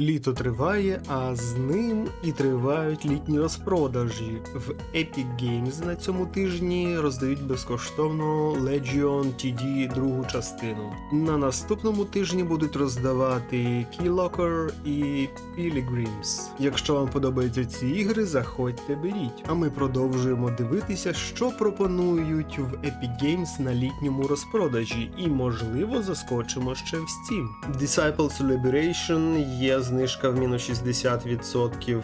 Літо триває, а з ним і тривають літні розпродажі. В Epic Games на цьому тижні роздають безкоштовно Legion TD другу частину. На наступному тижні будуть роздавати Keylocker і Pilgrims. Якщо вам подобаються ці ігри, заходьте беріть. А ми продовжуємо дивитися, що пропонують в Epic Games на літньому розпродажі, і можливо заскочимо ще в Steam. Disciples Liberation є знижка в мінус 60%.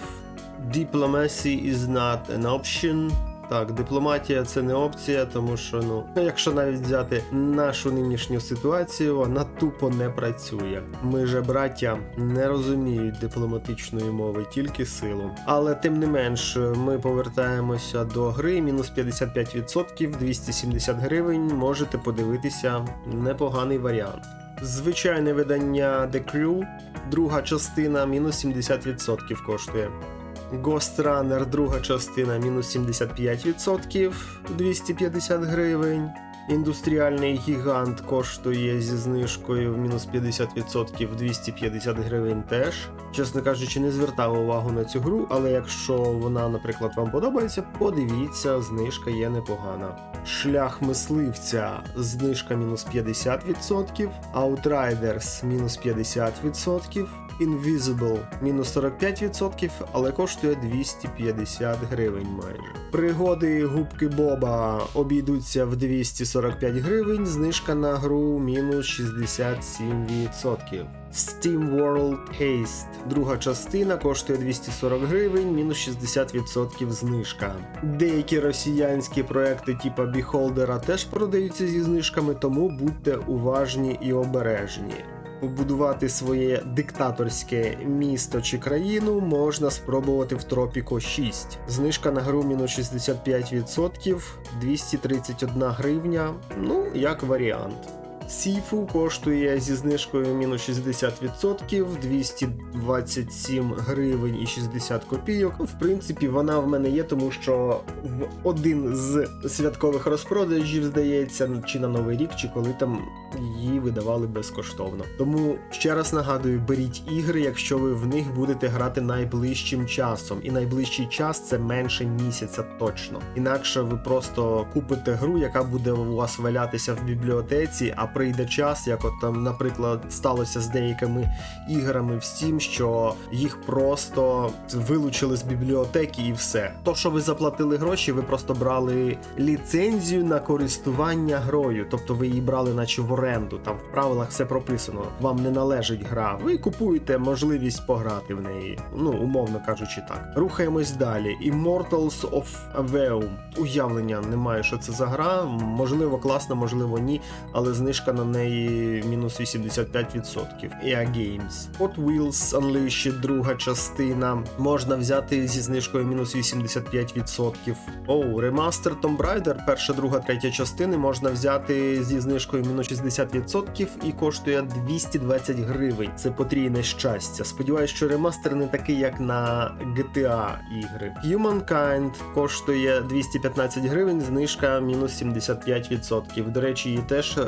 Diplomacy is not an option. Так, дипломатія це не опція, тому що ну, якщо навіть взяти нашу нинішню ситуацію, вона тупо не працює. Ми же браття не розуміють дипломатичної мови, тільки силу. Але тим не менш, ми повертаємося до гри. Мінус 55%, 270 гривень. Можете подивитися непоганий варіант. Звичайне видання The Crew, друга частина, мінус 70% коштує. Ghost Runner, друга частина, мінус 75%, 250 гривень. Індустріальний гігант коштує зі знижкою в мінус 50% 250 гривень теж. Чесно кажучи, не звертав увагу на цю гру, але якщо вона, наприклад, вам подобається, подивіться, знижка є непогана. Шлях мисливця, знижка мінус 50%, Outriders мінус 50%. Invisible мінус 45%, але коштує 250 гривень майже. Пригоди губки Боба обійдуться в 245 гривень, знижка на гру мінус 67%. Steam World Haste. Друга частина коштує 240 гривень, мінус 60% знижка. Деякі росіянські проекти типа Beholder теж продаються зі знижками, тому будьте уважні і обережні побудувати своє диктаторське місто чи країну можна спробувати в Тропіко 6. Знижка на гру мінус 65%, 231 гривня. Ну, як варіант. Сіфу коштує зі знижкою мінус 60%, 227 гривень і 60 копійок. В принципі, вона в мене є, тому що в один з святкових розпродажів, здається, чи на Новий рік, чи коли там її видавали безкоштовно. Тому ще раз нагадую, беріть ігри, якщо ви в них будете грати найближчим часом. І найближчий час це менше місяця точно. Інакше ви просто купите гру, яка буде у вас валятися в бібліотеці, а прийде час, як от там, наприклад, сталося з деякими іграми в Steam, що їх просто вилучили з бібліотеки і все. То, що ви заплатили гроші, ви просто брали ліцензію на користування грою, тобто ви її брали, наче в оренду. Там в правилах все прописано. Вам не належить гра. Ви купуєте можливість пограти в неї. Ну, умовно кажучи, так. Рухаємось далі. Immortals of Aveum. Уявлення немає, що це за гра. Можливо, класна, можливо, ні, але знижка на неї мінус 85%. EA Games. Hot Wheels Unleashed, друга частина. Можна взяти зі знижкою мінус 85%. Оу, ремастер Tomb Raider, перша, друга, третя частини можна взяти зі знижкою мінус 60% і коштує 220 гривень. Це потрійне щастя. Сподіваюсь, що ремастер не такий, як на GTA ігри. Humankind коштує 215 гривень, знижка мінус 75%. До речі, її теж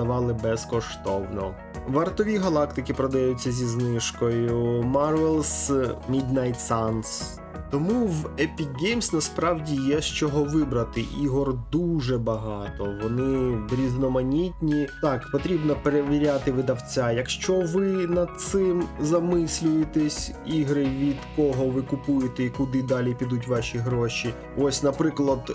роздавали безкоштовно. Вартові галактики продаються зі знижкою. Marvel's Midnight Suns. Тому в Epic Games насправді є з чого вибрати. Ігор дуже багато, вони різноманітні. Так, потрібно перевіряти видавця. Якщо ви над цим замислюєтесь, ігри від кого ви купуєте і куди далі підуть ваші гроші. Ось, наприклад,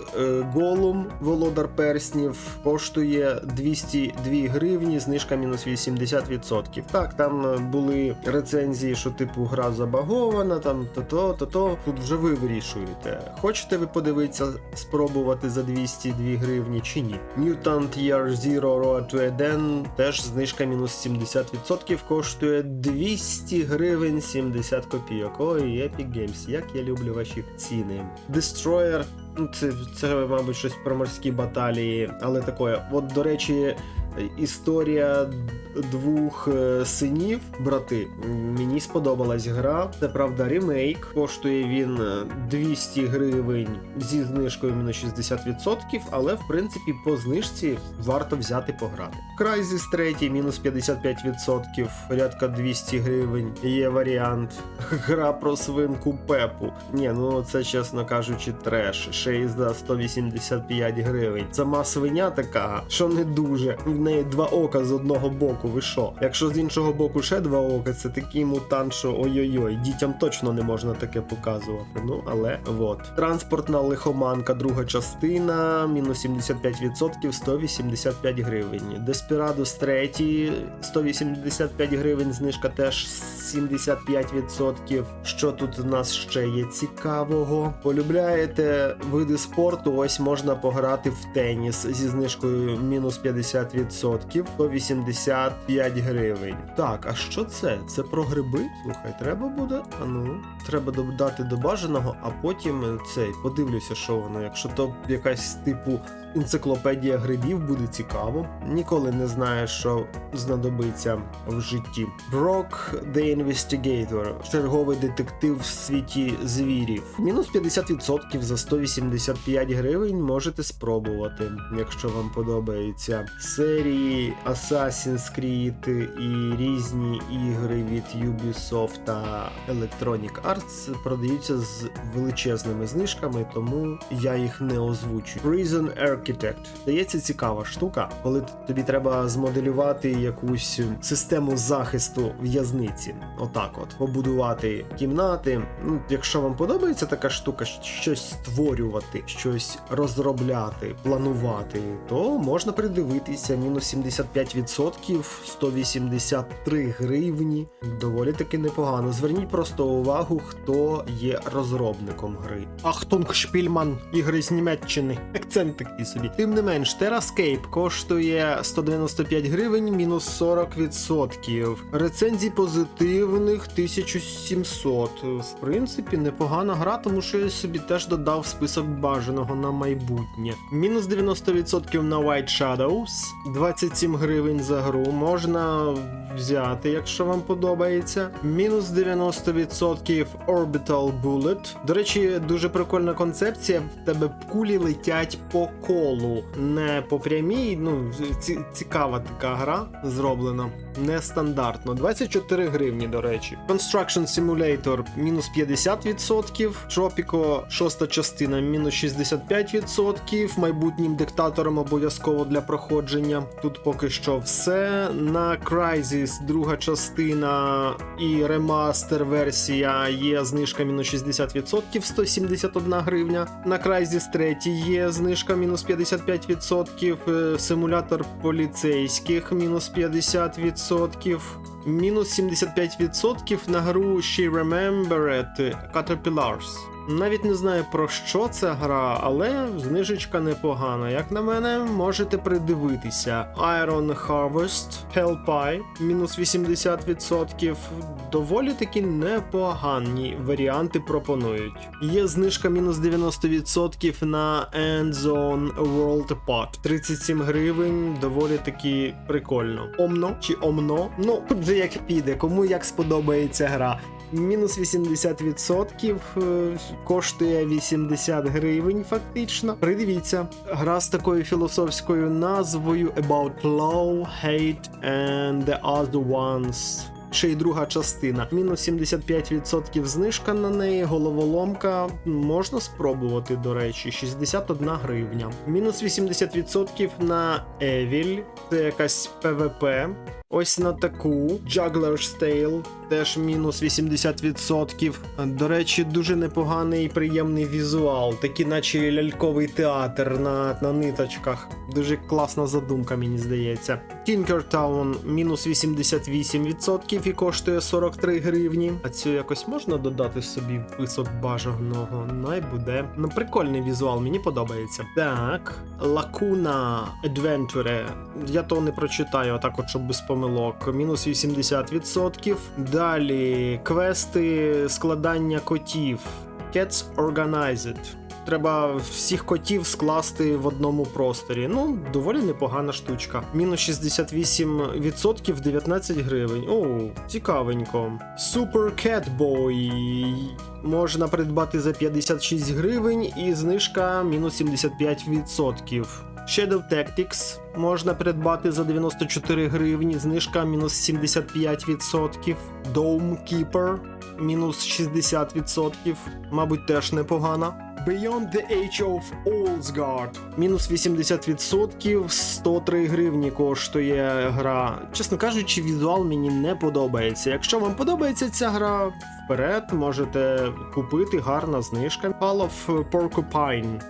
Голум, Володар Перснів, коштує 202 гривні, знижка мінус 80%. Так, там були рецензії, що типу гра забагована, там то-то, то-то. Тут вже ви вирішуєте. Хочете ви подивитися, спробувати за 202 гривні чи ні? Mutant Year Zero Road to Eden теж знижка мінус 70% коштує 200 гривень 70 копійок. Ой, Epic Games, як я люблю ваші ціни. Destroyer, це, це мабуть, щось про морські баталії, але таке. От, до речі. Історія двох е, синів, брати. Мені сподобалась гра. Це правда ремейк. Коштує він е, 200 гривень зі знижкою мінус 60%, але в принципі по знижці варто взяти пограти. Crysis 3 мінус 55%, порядка 200 гривень. Є варіант. Гра про свинку Пепу. Ні, ну це чесно кажучи, треш. Ще й за 185 гривень. Сама свиня така, що не дуже. Неї два ока з одного боку. Ви що? Якщо з іншого боку ще два ока, це такий мутант, що ой-ой-ой, дітям точно не можна таке показувати. Ну але вот. Транспортна лихоманка, друга частина, мінус 75%, 185 гривень. Desperadus 3, 185 гривень, знижка теж 75%. Що тут у нас ще є цікавого? Полюбляєте види спорту? Ось можна пограти в теніс зі знижкою мінус 50%, 185 гривень. Так, а що це? Це про гриби? Слухай, треба буде? А ну, треба додати до бажаного, а потім цей подивлюся, що воно. Якщо то якась типу енциклопедія грибів буде цікаво. Ніколи не знаєш, що знадобиться в житті. Брок The Investigator, черговий детектив в світі звірів. Мінус 50% за 185 гривень можете спробувати, якщо вам подобаються серії Assassin's Creed і різні ігри від Ubisoft та Electronic Arts продаються з величезними знижками, тому я їх не озвучую. Prison Architect. Здається, цікава штука, коли тобі треба змоделювати якусь систему захисту в'язниці. Отак, от побудувати кімнати. Ну, якщо вам подобається така штука, щось створювати, щось розробляти, планувати, то можна придивитися. Мінус 75%, 183 гривні. Доволі таки непогано. Зверніть просто увагу, хто є розробником гри. Ахтунг Шпільман, ігри з Німеччини. Акцент такий собі. Тим не менш, Terrascape коштує 195 гривень, мінус 40%. Рецензій позитивних 1700. В принципі, непогана гра, тому що я собі теж додав список бажаного на майбутнє. Мінус 90% на White Shadows, 27 гривень за гру. Можна взяти, якщо вам подобається. Мінус 90% Orbital Bullet. До речі, дуже прикольна концепція. В тебе кулі летять по колу, не по прямій. Ну, ці- цікава така гра зроблена. Нестандартно. 24 гривні, до речі. Construction Simulator мінус 50%. Tropico, шоста частина, мінус 65%. Майбутнім диктатором обов'язково для проходження. Тут поки що все. На Crysis, друга частина і ремастер версія є знижка мінус 60%, 171 гривня. На Crysis 3 є знижка мінус 55%. е, Симулятор поліцейських мінус 50%. Мінус 75% на гру She Remembered Caterpillars. Навіть не знаю про що ця гра, але знижечка непогана. Як на мене, можете придивитися. Iron Harvest, Hellpie, мінус 80%. Доволі таки непогані варіанти пропонують. Є знижка мінус 90% на Endzone World Pod. 37 гривень, доволі таки прикольно. Омно чи омно? Ну, тут як піде, кому як сподобається гра. Мінус 80% е, коштує 80 гривень, фактично. Придивіться, гра з такою філософською назвою About Love, Hate and the Other Ones. Ще й друга частина. Мінус 75% знижка на неї, головоломка. Можна спробувати, до речі, 61 гривня. Мінус 80% на Evil, це якась PvP. Ось на таку Juggler's Tale, теж мінус 80%. До речі, дуже непоганий і приємний візуал, такий наче ляльковий театр на, на ниточках. Дуже класна задумка, мені здається. Town мінус 88% і коштує 43 гривні. А цю якось можна додати собі в список бажаного? Най буде. Ну, прикольний візуал, мені подобається. Так, Lacuna Adventure. Я то не прочитаю, а так от, щоб без помилок. Мінус 80%. Далі квести складання котів. Cats Organized. треба всіх котів скласти в одному просторі. Ну, доволі непогана штучка. Мінус 68% 19 гривень. О, цікавенько. Super Cat Boy можна придбати за 56 гривень і знижка мінус 75%. Shadow Tactics можна придбати за 94 гривні, знижка мінус 75%. Dome Keeper мінус 60%, мабуть, теж непогано. Beyond the Age of Oldsguard. Мінус 80%, 103 гривні коштує гра. Чесно кажучи, візуал мені не подобається. Якщо вам подобається ця гра, вперед можете купити гарна знижка. Call of Porcupine.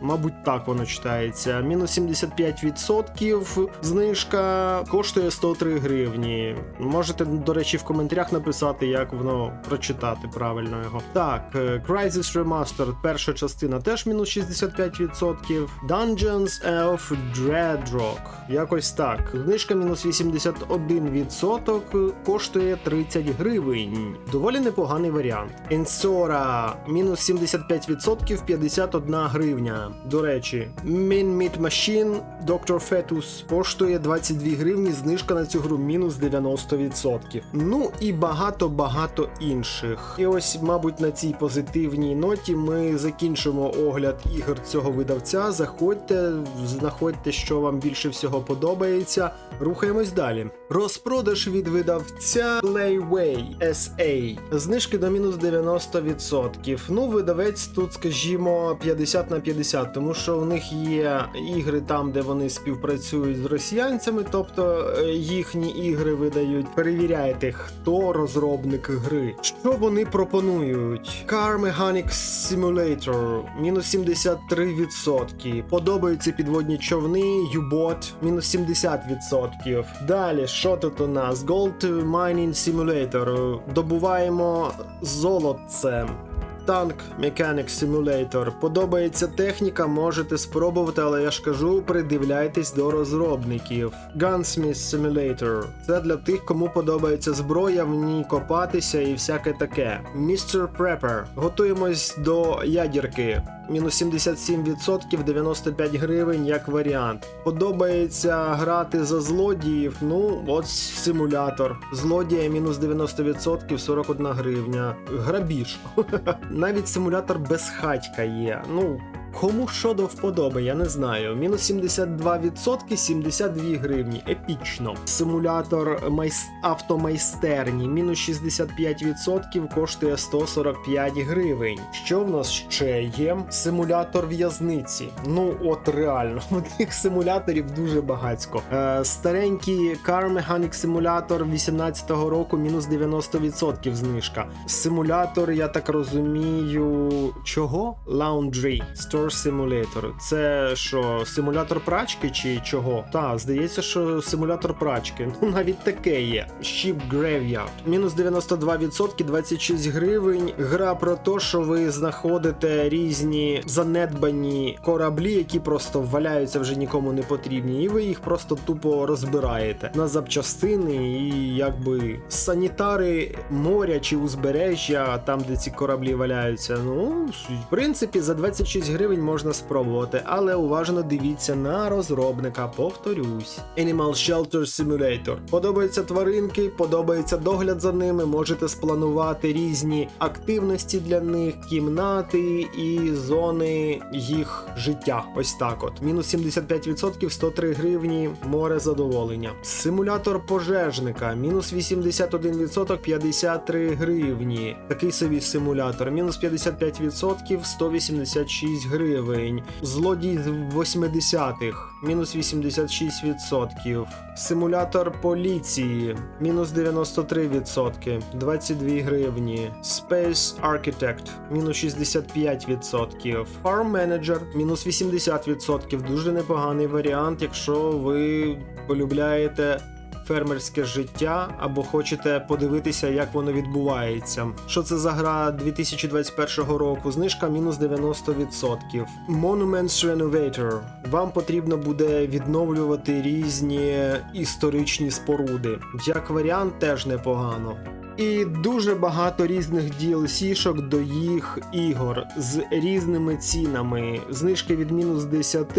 Мабуть, так воно читається. Мінус 75%. Знижка коштує 103 гривні. Можете, до речі, в коментарях написати, як воно прочитати правильно його. Так, е, Crisis Remastered, перша частина теж мінус 65%. Dungeons of Dreadrock. Якось так. Знижка мінус 81%, коштує 30 гривень. Доволі непоганий варіант. Ensora мінус 75%, 51 гривня. До речі, Min Meat Machine Dr. Fetus коштує 22 гривні, знижка на цю гру мінус 90%. Ну і багато-багато інших. І ось, мабуть, на цій позитивній ноті ми закінчимо огляд ігор цього видавця. Заходьте, знаходьте, що вам більше всього подобається. Рухаємось далі. Розпродаж від видавця Playway SA. Знижки до мінус 90%. Ну, видавець тут, скажімо, 50 на 50, тому що в них є ігри там, де вони співпрацюють з росіянцями, тобто е, їхні ігри видають. Перевіряйте, хто розробник гри. Що вони пропонують? Car Mechanics Simulator мінус 73%. Подобаються підводні човни, U-Bot мінус 70%. Далі, що тут у нас? Gold Mining Simulator. Добуваємо золотце. Tank Mechanic Simulator. Подобається техніка, можете спробувати, але я ж кажу, придивляйтесь до розробників. Gunsmith Simulator. Це для тих, кому подобається зброя, в ній копатися і всяке таке. Mr. Prepper. Готуємось до ядірки. Мінус 77%, 95 гривень як варіант. Подобається грати за злодіїв. Ну, от симулятор. Злодія мінус 90%, 41 гривня. Грабіж. Навіть симулятор без хатька є. Ну. Кому що до вподоби, я не знаю. Мінус 72%, 72 гривні. Епічно. Симулятор майс... автомайстерні. Мінус 65% коштує 145 гривень. Що в нас ще є? Симулятор в'язниці. Ну, от реально, тих симуляторів дуже багацько. Е, старенький Car Mechanic Simulator 18-го року, мінус 90% знижка. Симулятор, я так розумію, чого? Laundry. Store Simulator. Це що, симулятор прачки чи чого? Та, здається, що симулятор прачки. Ну, навіть таке є. Ship Graveyard. Мінус 92%, 26 гривень. Гра про те, що ви знаходите різні занедбані кораблі, які просто валяються вже нікому не потрібні, і ви їх просто тупо розбираєте на запчастини і якби санітари моря чи узбережжя, там де ці кораблі валяються. Ну, в принципі, за 26 гривень можна спробувати, але уважно дивіться на розробника, повторюсь. Animal Shelter Simulator. Подобаються тваринки, подобається догляд за ними, можете спланувати різні активності для них, кімнати і зони їх життя. Ось так от. Мінус 75%, 103 гривні, море задоволення. Симулятор пожежника, мінус 81%, 53 гривні. Такий собі симулятор. Мінус 55%, 186 гривень. Злодій з 80-х, мінус 86%. Симулятор поліції, мінус 93%, 22 гривні. Space Architect, мінус 65%. Farm Manager, мінус 80%. Дуже непоганий варіант, якщо ви полюбляєте фермерське життя або хочете подивитися, як воно відбувається. Що це за гра 2021 року? Знижка мінус 90%. Monuments Renovator. Вам потрібно буде відновлювати різні історичні споруди. Як варіант, теж непогано. І дуже багато різних DLC-шок до їх ігор з різними цінами. Знижки від мінус 10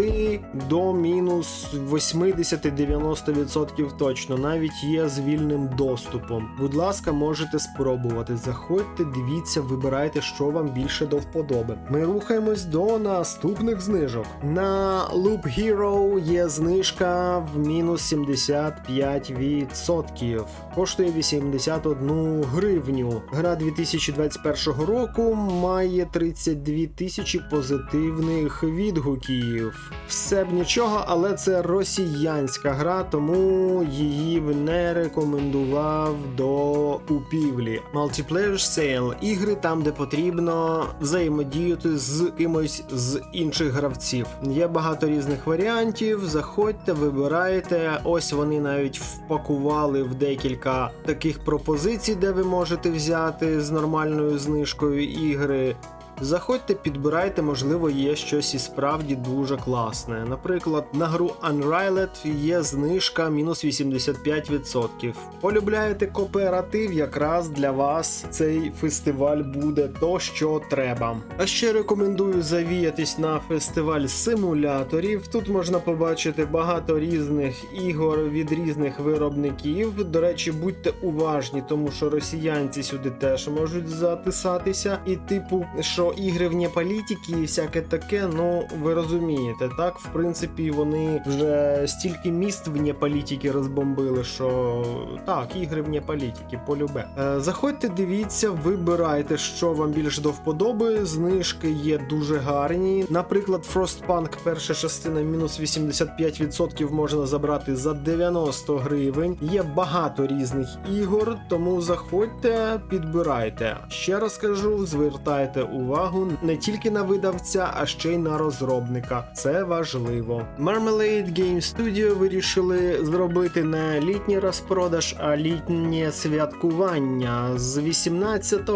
до мінус 80-90% точно. Навіть є з вільним доступом. Будь ласка, можете спробувати. Заходьте, дивіться, вибирайте, що вам більше до вподоби. Ми рухаємось до наступних знижок. На Loop Hero є знижка в мінус 75%. Коштує 81 гривню. Гра 2021 року має 32 тисячі позитивних відгуків. Все б нічого, але це росіянська гра, тому її б не рекомендував до купівлі. Multiplayer Sale – ігри там, де потрібно взаємодіяти з кимось з інших гравців. Є багато різних варіантів. Заходьте, вибирайте. Ось вони навіть впакували в декілька таких пропозицій, де ви можете взяти з нормальною знижкою ігри. Заходьте, підбирайте, можливо, є щось і справді дуже класне. Наприклад, на гру Unrailed є знижка мінус 85%. Полюбляєте кооператив, якраз для вас цей фестиваль буде то, що треба. А ще рекомендую завіятись на фестиваль симуляторів. Тут можна побачити багато різних ігор від різних виробників. До речі, будьте уважні, тому що росіянці сюди теж можуть затисатися. І, типу, що ігри вне політики і всяке таке, ну ви розумієте, так? В принципі, вони вже стільки міст вне політики розбомбили, що так, ігри вне політики, полюбе. Е, заходьте, дивіться, вибирайте, що вам більш до вподоби. Знижки є дуже гарні. Наприклад, Frostpunk перша частина мінус 85% можна забрати за 90 гривень. Є багато різних ігор, тому заходьте, підбирайте. Ще раз кажу, звертайте увагу не тільки на видавця, а ще й на розробника. Це важливо. Marmalade Game Studio вирішили зробити не літній розпродаж, а літнє святкування з 18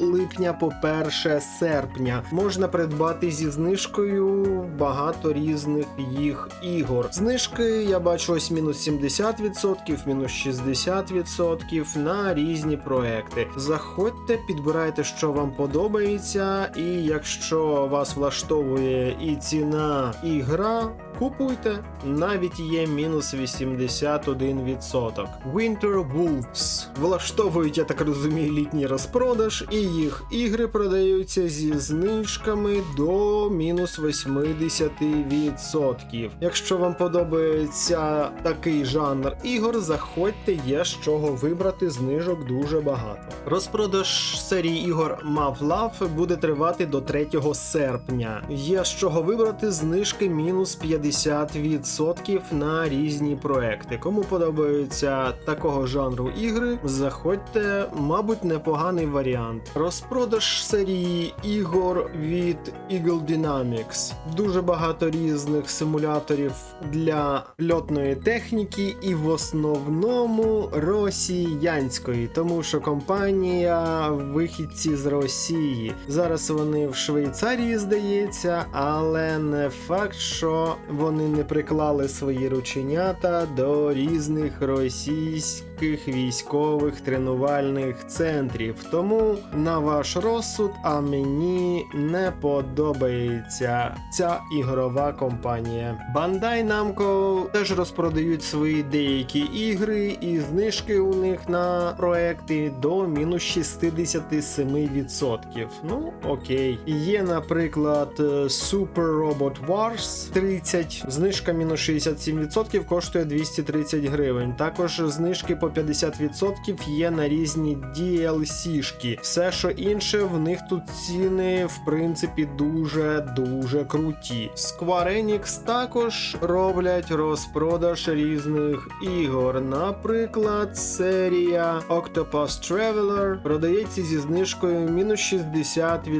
липня по 1 серпня. Можна придбати зі знижкою багато різних їх ігор. Знижки я бачу ось мінус 70%, мінус 60% на різні проекти. Заходьте, підбирайте, що вам подобається, і якщо вас влаштовує і ціна, і гра. Купуйте, навіть є мінус 81%. Winter Wolves влаштовують, я так розумію, літній розпродаж, і їх ігри продаються зі знижками до мінус 80%. Якщо вам подобається такий жанр ігор, заходьте, є з чого вибрати знижок дуже багато. Розпродаж серії ігор Love буде тривати до 3 серпня. Є з чого вибрати знижки мінус 50% на різні проекти. Кому подобаються такого жанру ігри, заходьте, мабуть, непоганий варіант. Розпродаж серії ігор від Eagle Dynamics. Дуже багато різних симуляторів для льотної техніки, і в основному росіянської, тому що компанія вихідці з Росії. Зараз вони в Швейцарії, здається, але не факт, що вони не приклали свої рученята до різних російських військових тренувальних центрів. Тому на ваш розсуд, а мені не подобається ця ігрова компанія. Bandai Namco теж розпродають свої деякі ігри, і знижки у них на проекти до мінус 67%. Ну, окей. Є, наприклад, Super Robot Wars 30, знижка мінус 67% коштує 230 гривень. Також знижки по 50% є на різні DLC-шки. Все, що інше, в них тут ціни, в принципі, дуже-дуже круті. Square Enix також роблять розпродаж різних ігор. Наприклад, серія Octopus Traveler продається зі знижкою мінус 60%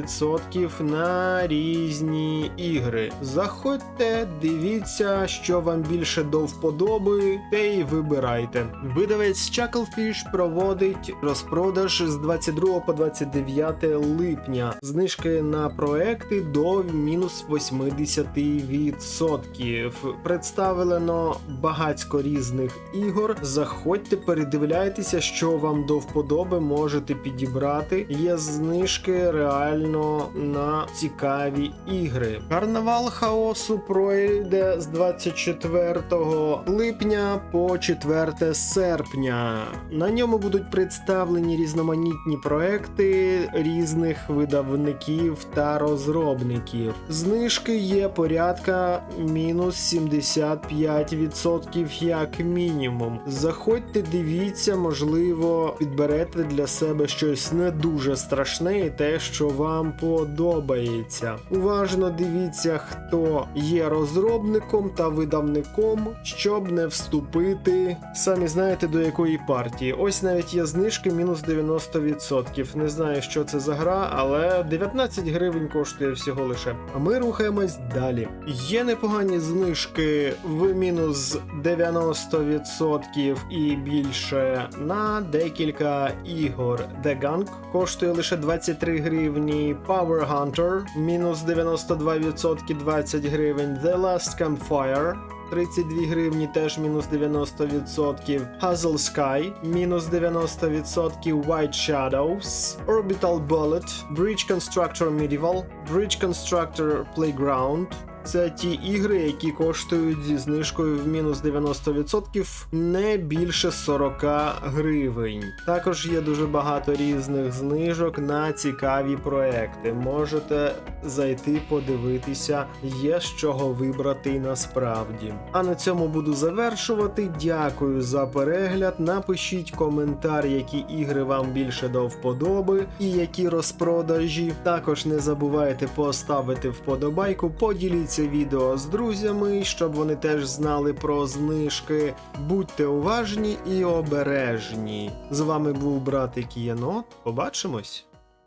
на різні ігри. Заходьте, дивіться, що вам більше до вподоби, те й вибирайте. Видавець Chucklefish проводить розпродаж з 22 по 29 липня. Знижки на проекти до мінус 80%. Представлено багатько різних ігор. Заходьте, передивляйтеся, що вам до вподоби можете підібрати. Є знижки реально на цікаві ігри. Карнавал хаосу пройде з 24 липня по 4 серпня. На ньому будуть представлені різноманітні проекти різних видавників та розробників. Знижки є порядка мінус 75% як мінімум. Заходьте, дивіться, можливо, підберете для себе щось не дуже страшне і те, що вам подобається. Уважно дивіться, хто є розробником та видавником, щоб не вступити, самі знаєте до якої партії. Ось навіть є знижки мінус 90%. Не знаю, що це за гра, але 19 гривень коштує всього лише. А ми рухаємось далі. Є непогані знижки в мінус 90% і більше на декілька ігор. The Gang коштує лише 23 гривні. Power Hunter мінус 92% 20 гривень. The Last Campfire 32 гривні, теж мінус 90%. Hazel Sky, мінус 90%. White Shadows, Orbital Bullet, Bridge Constructor Medieval, Bridge Constructor Playground. Це ті ігри, які коштують зі знижкою в мінус 90% не більше 40 гривень. Також є дуже багато різних знижок на цікаві проекти. Можете зайти подивитися, є з чого вибрати насправді. А на цьому буду завершувати. Дякую за перегляд. Напишіть коментар, які ігри вам більше до вподоби і які розпродажі. Також не забувайте поставити вподобайку, поділіться відео з друзями, щоб вони теж знали про знижки. Будьте уважні і обережні. З вами був братик Єнот. Побачимось!